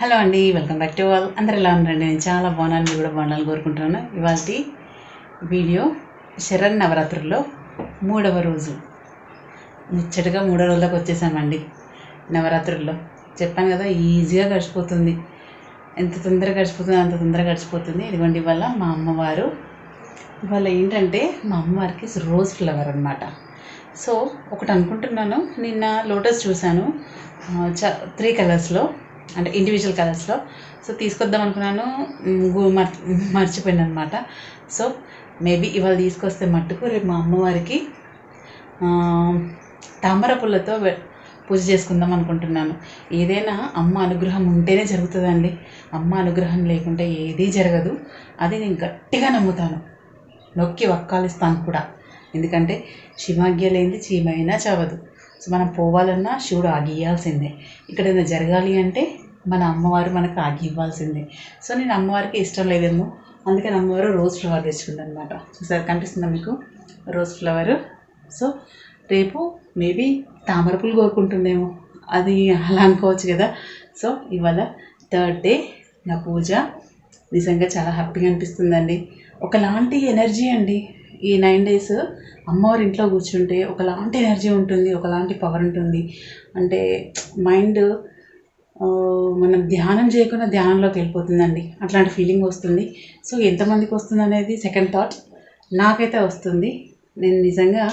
Hello అండి welcome back to all అందరు ఎలా ఉన్నారండి? నేను చాలా బాగున్నాను మీరు కూడా బాగుండాలని కోరుకుంటున్నాను. ఇవాళ వీడియో శరణ్ నవరాత్రుల్లో మూడవ రోజు. ముచ్చటగా మూడో రోజులకు వచ్చేసామండి నవరాత్రుల్లో. చెప్పాను కదా ఈజీగా గడిచిపోతుంది. ఎంత తొందరగా గడిచిపోతుంది అంత తొందరగా గడిచిపోతుంది. ఇదిగోండి ఇవాళ మా అమ్మవారు ఇవాళ ఏంటంటే మా అమ్మవారికి రోజ్ ఫ్లవర్ అనమాట సో ఒకటి అనుకుంటున్నాను. నిన్న లోటస్ చూశాను. చ త్రీ కలర్స్లో అంటే ఇండివిజువల్ కలర్స్లో సో తీసుకొద్దాం అనుకున్నాను. మర్చిపోయాను అనమాట సో మేబీ ఇవాళ తీసుకొస్తే మట్టుకు రేపు మా అమ్మవారికి తామర పుల్లతో పూజ చేసుకుందాం అనుకుంటున్నాను. ఏదైనా అమ్మ అనుగ్రహం ఉంటేనే జరుగుతుందండి. అమ్మ అనుగ్రహం లేకుంటే ఏదీ జరగదు. అది నేను గట్టిగా నమ్ముతాను. నొక్కి వక్కాలిస్తాను కూడా. ఎందుకంటే శివాజ్ఞ లేనిది చీమైనా చావదు. సో మనం పోవాలన్నా శివుడు ఆగియాల్సిందే ఇక్కడ ఏదైనా జరగాలి అంటే మన అమ్మవారు మనకు ఆగి ఇవ్వాల్సిందే సో నేను అమ్మవారికి ఇష్టం లేదేమో అందుకని అమ్మవారు రోజ్ ఫ్లవర్ తెచ్చుకుంది అనమాట చూసారు కనిపిస్తుందా మీకు? Rose flower. సో రేపు మేబీ తామర పూలు కోరుకుంటుందేమో. అది అలా అనుకోవచ్చు కదా. సో ఇవాళ థర్డ్ డే నా పూజ. నిజంగా చాలా హ్యాపీగా అనిపిస్తుందండి. ఒకలాంటి ఎనర్జీ అండి. ఈ నైన్ డేస్ అమ్మవారి ఇంట్లో కూర్చుంటే ఒకలాంటి ఎనర్జీ ఉంటుంది ఒకలాంటి పవర్ ఉంటుంది. అంటే మైండ్ మనం ధ్యానం చేయకుండా ధ్యానంలోకి వెళ్ళిపోతుందండి. అట్లాంటి ఫీలింగ్ వస్తుంది. సో ఎంతమందికి వస్తుంది అనేది సెకండ్ థాట్ నాకైతే వస్తుంది. నేను నిజంగా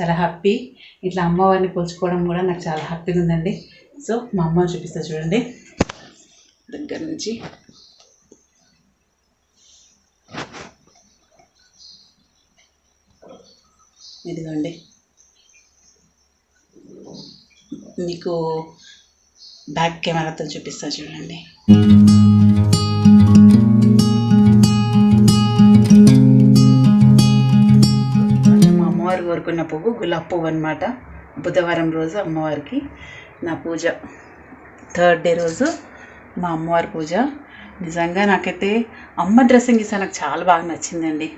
చాలా హ్యాపీ ఇట్లా అమ్మవారిని పోల్చుకోవడం కూడా నాకు చాలా హ్యాపీగా ఉందండి. సో మా అమ్మ చూపిస్తా చూడండి. దగ్గర నుంచి ఇదిగోండి. మీకు బ్యాక్ కెమెరాతో చూపిస్తా చూడండి. మా అమ్మవారు కోరుకున్న పువ్వు గులాబ్ పువ్వు అనమాట బుధవారం రోజు అమ్మవారికి నా పూజ. థర్డ్ డే రోజు మా అమ్మవారి పూజ. నిజంగా నాకైతే అమ్మ డ్రెస్సింగ్ ఇస్తే నాకు చాలా బాగా నచ్చిందండి.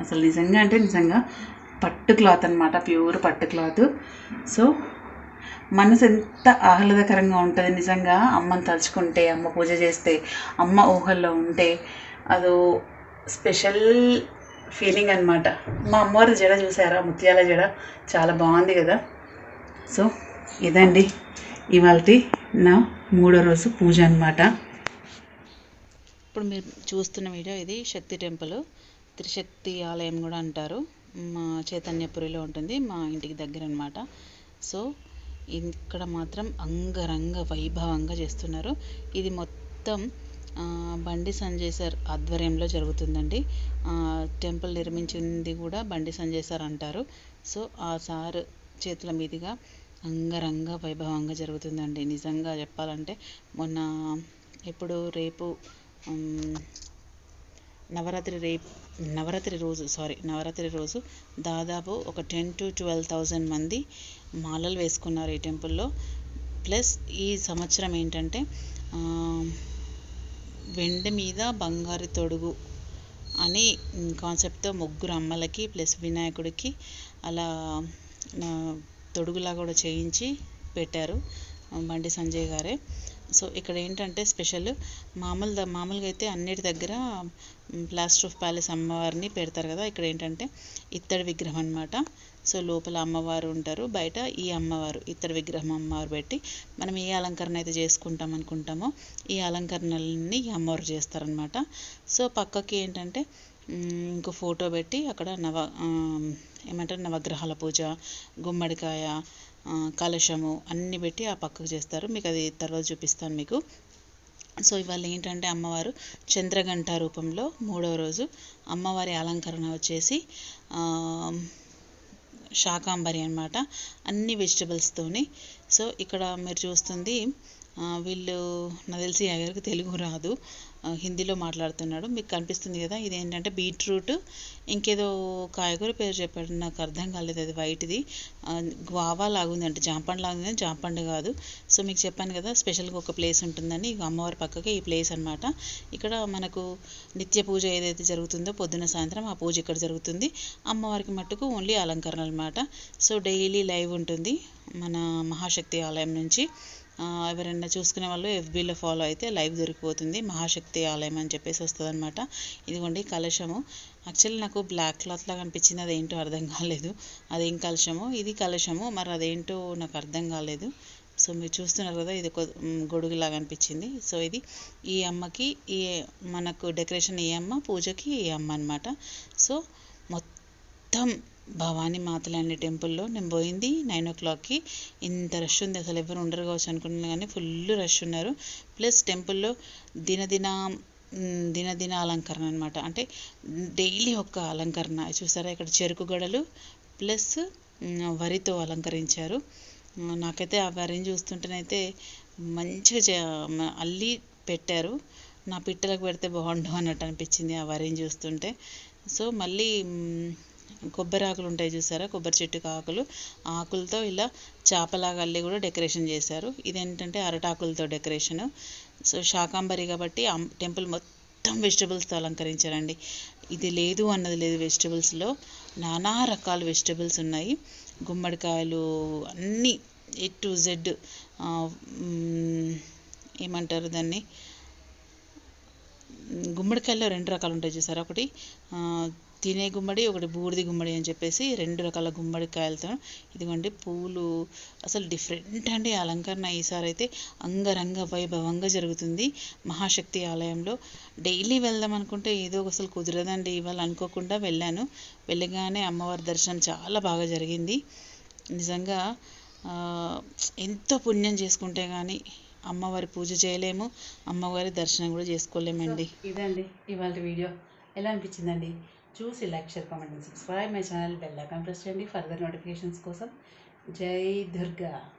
అసలు నిజంగా అంటే నిజంగా పట్టు క్లాత్ అనమాట ప్యూర్ పట్టు క్లాత్. సో మనసు ఎంత ఆహ్లాదకరంగా ఉంటుంది నిజంగా అమ్మని తలుచుకుంటే అమ్మ పూజ చేస్తే అమ్మ ఊహల్లో ఉంటే అదో స్పెషల్ ఫీలింగ్ అనమాట మా అమ్మవారి జడ చూసారా? ముత్యాల జడ. చాలా బాగుంది కదా. సో ఇదండి. ఇవాళ నా మూడో రోజు పూజ అనమాట ఇప్పుడు మీరు చూస్తున్న వీడియో ఇది శక్తి టెంపుల్. త్రిశక్తి ఆలయం కూడా అంటారు. మా చైతన్యపురిలో ఉంటుంది మా ఇంటికి దగ్గర అనమాట సో ఇక్కడ మాత్రం అంగరంగ వైభవంగా చేస్తున్నారు. ఇది మొత్తం బండి సంజయ్ సార్ ఆధ్వర్యంలో జరుగుతుందండి. టెంపుల్ నిర్మించింది కూడా బండి సంజయ్ సార్ అంటారు. సో ఆ సార్ చేతుల మీదుగా అంగరంగ వైభవంగా జరుగుతుందండి. నిజంగా చెప్పాలంటే మొన్న ఎప్పుడు రేపు నవరాత్రి రేపు నవరాత్రి రోజు సారీ నవరాత్రి రోజు దాదాపు ఒక టెన్ టు ట్వెల్వ్ థౌజండ్ మంది మాలలు వేసుకున్నారు ఈ టెంపుల్లో ప్లస్ ఈ సంవత్సరం ఏంటంటే వెండి మీద బంగారు తొడుగు అని కాన్సెప్ట్తో ముగ్గురు అమ్మలకి ప్లస్ వినాయకుడికి అలా తొడుగులా కూడా చేయించి పెట్టారు బండి సంజయ్ గారే. సో ఇక్కడ ఏంటంటే స్పెషల్ మామూలు మామూలుగా అయితే అన్నిటి దగ్గర ప్లాస్టర్ ఆఫ్ ప్యాలెస్ అమ్మవారిని పెడతారు కదా ఇక్కడ ఏంటంటే ఇత్తడి విగ్రహం అన్నమాట. సో లోపల అమ్మవారు ఉంటారు బయట ఈ అమ్మవారు ఇత్తడి విగ్రహం అమ్మవారు పెట్టి మనం ఏ అలంకరణ అయితే చేసుకుంటాం అనుకుంటామో. ఈ అలంకరణలన్నీ ఈ అమ్మవారు చేస్తారనమాట సో పక్కకి ఏంటంటే ఇంకో ఫోటో పెట్టి అక్కడ నవ ఏమంటారు నవగ్రహాల పూజ గుమ్మడికాయ కలశము అన్నీ పెట్టి ఆ పక్కకు చేస్తారు. మీకు అది తర్వాత చూపిస్తాను మీకు. సో ఇవాళ ఏంటంటే అమ్మవారు చంద్రగంట రూపంలో మూడవ రోజు అమ్మవారి అలంకరణ వచ్చేసి శాకాంబరి అనమాట అన్ని వెజిటబుల్స్తోని సో ఇక్కడ మీరు చూస్తుంది వీళ్ళు నాకు తెలిసి ఎవరికి తెలుగు రాదు. హిందీలో మాట్లాడుతున్నాడు. మీకు కనిపిస్తుంది కదా ఇది ఏంటంటే బీట్రూట్ ఇంకేదో కాయగూర పేరు చెప్పాడు. నాకు అర్థం కాలేదు అది వైట్ది. గ్వావా లాగుందంటే జాంపండు లాగుంది జాంపండు కాదు. సో మీకు చెప్పాను కదా స్పెషల్గా ఒక ప్లేస్ ఉంటుందని అమ్మవారి పక్కకే ఈ ప్లేస్ అన్నమాట. ఇక్కడ మనకు నిత్య పూజ ఏదైతే జరుగుతుందో పొద్దున సాయంత్రం ఆ పూజ ఇక్కడ జరుగుతుంది. అమ్మవారికి మట్టుకు ఓన్లీ అలంకరణ అనమాట సో డైలీ లైవ్ ఉంటుంది మన మహాశక్తి ఆలయం నుంచి. ఎవరైనా చూసుకునే వాళ్ళు ఎఫ్బీలో ఫాలో అయితే లైవ్ దొరికిపోతుంది. మహాశక్తి ఆలయం అని చెప్పేసి వస్తుంది అనమాట ఇదిగోండి కలశము. యాక్చువల్లీ నాకు బ్లాక్ క్లాత్ లాగా అనిపించింది అదేంటో అర్థం కాలేదు. అదేం కలశము? ఇది కలశము. మరి అదేంటో నాకు అర్థం కాలేదు. సో మీరు చూస్తున్నారు కదా ఇది ఒక గొడుగులాగా అనిపించింది సో ఇది ఈ అమ్మకి ఈ మనకు డెకరేషన్ ఈ అమ్మ పూజకి ఈ అమ్మ అనమాట సో మొత్తం భవానీ మాతలని టెంపుల్లో నేను పోయింది నైన్ ఓ క్లాక్కి. ఇంత రష్ ఉంది అసలు ఎవరు ఉండరు కావచ్చు అనుకున్నాను కానీ ఫుల్ రష్ ఉన్నారు. ప్లస్ టెంపుల్లో దినదిన దినదిన అలంకరణ అనమాట అంటే డైలీ ఒక్క అలంకరణ. చూసారా ఇక్కడ చెరుకు గడలు ప్లస్ వరితో అలంకరించారు. నాకైతే ఆ వరిని చూస్తుంటేనైతే మంచిగా అల్లి పెట్టారు. నా పిట్టలకు పెడితే బాగుండు అన్నట్టు అనిపించింది ఆ వరిని చూస్తుంటే. సో మళ్ళీ కొబ్బరి ఆకులు ఉంటాయి చూసారా? కొబ్బరి చెట్టుకు ఆకులు. ఆకులతో ఇలా చేపలాగా అల్లి కూడా డెకరేషన్ చేశారు. ఇదేంటంటే అరటాకులతో డెకరేషన్. సో శాకాంబరి కాబట్టి టెంపుల్ మొత్తం వెజిటబుల్స్తో అలంకరించారండి. ఇది లేదు అన్నది లేదు వెజిటబుల్స్లో. నానా రకాల వెజిటబుల్స్ ఉన్నాయి. గుమ్మడికాయలు అన్నీ ఏ టు జెడ్ ఏమంటారు దాన్ని? గుమ్మడికాయల్లో రెండు రకాలు ఉంటాయి చూసారా? ఒకటి తినే గుమ్మడి ఒకటి బూడిది గుమ్మడి అని చెప్పేసి రెండు రకాల గుమ్మడికాయలతో ఇదిగోండి పూలు. అసలు డిఫరెంట్ అండి అలంకరణ ఈసారి అయితే అంగరంగ వైభవంగా జరుగుతుంది మహాశక్తి ఆలయంలో. డైలీ వెళ్దాం అనుకుంటే ఏదో అసలు కుదరదండి ఇవాళ అనుకోకుండా వెళ్ళాను. వెళ్ళగానే అమ్మవారి దర్శనం చాలా బాగా జరిగింది. నిజంగా ఎంతో పుణ్యం చేసుకుంటే కానీ అమ్మవారి పూజ చేయలేము అమ్మవారి దర్శనం కూడా చేసుకోలేమండి. ఇదండి ఇవాళ వీడియో. ఎలా అనిపించిందండి? చూసి like share comment and subscribe my channel. Bell icon press చేయండి ఫర్దర్ నోటిఫికేషన్స్ కోసం. జై దుర్గా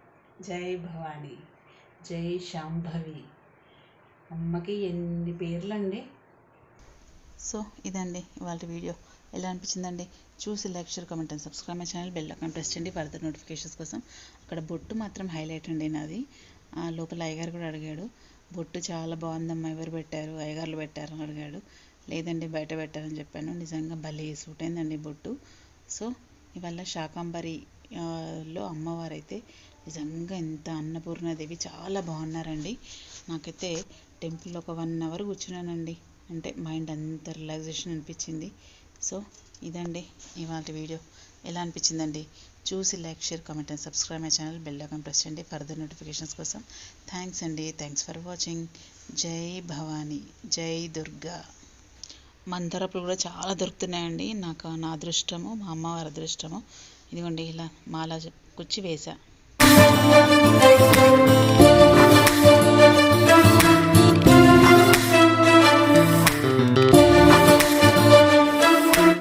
జై భవానీ జై శాంభవి. అమ్మకి ఎన్ని పేర్లండి? సో ఇదండి ఇవాళ వీడియో. ఎలా అనిపించిందండి? చూసి like share comment and subscribe my channel. Bell icon press చేయండి ఫర్దర్ నోటిఫికేషన్స్ కోసం. అక్కడ బొట్టు మాత్రం హైలైట్ అండి నాది. ఆ లోపల అయ్యగారు కూడా అడిగాడు. బొట్టు చాలా బాగుందమ్మా ఎవరు పెట్టారు? అయ్యగారులు పెట్టారు అని అడిగాడు. లేదండి బయట పెట్టారని చెప్పాను. నిజంగా భలే సూట్ అయిందండి బొట్టు. సో ఇవాళ శాకాంబరి లో అమ్మవారు అయితే నిజంగా ఎంత అన్నపూర్ణాదేవి చాలా బాగున్నారండి. నాకైతే టెంపుల్లో ఒక వన్ అవర్ కూర్చున్నానండి. అంటే మైండ్ అంత రిలాక్సేషన్ అనిపించింది. సో ఇదండి ఇవాళ వీడియో. ఎలా అనిపించిందండి? చూసి like share comment and subscribe my channel bell icon press చేయండి ఫర్దర్ నోటిఫికేషన్స్ కోసం. థ్యాంక్స్ అండి. Thanks for watching. Jai Bhavani. Jai Durga. మందారపులు కూడా చాలా దొరుకుతున్నాయండి. నాకు నా అదృష్టము మా అమ్మవారి అదృష్టము. ఇదిగోండి ఇలా మాల కుచ్చి వేసా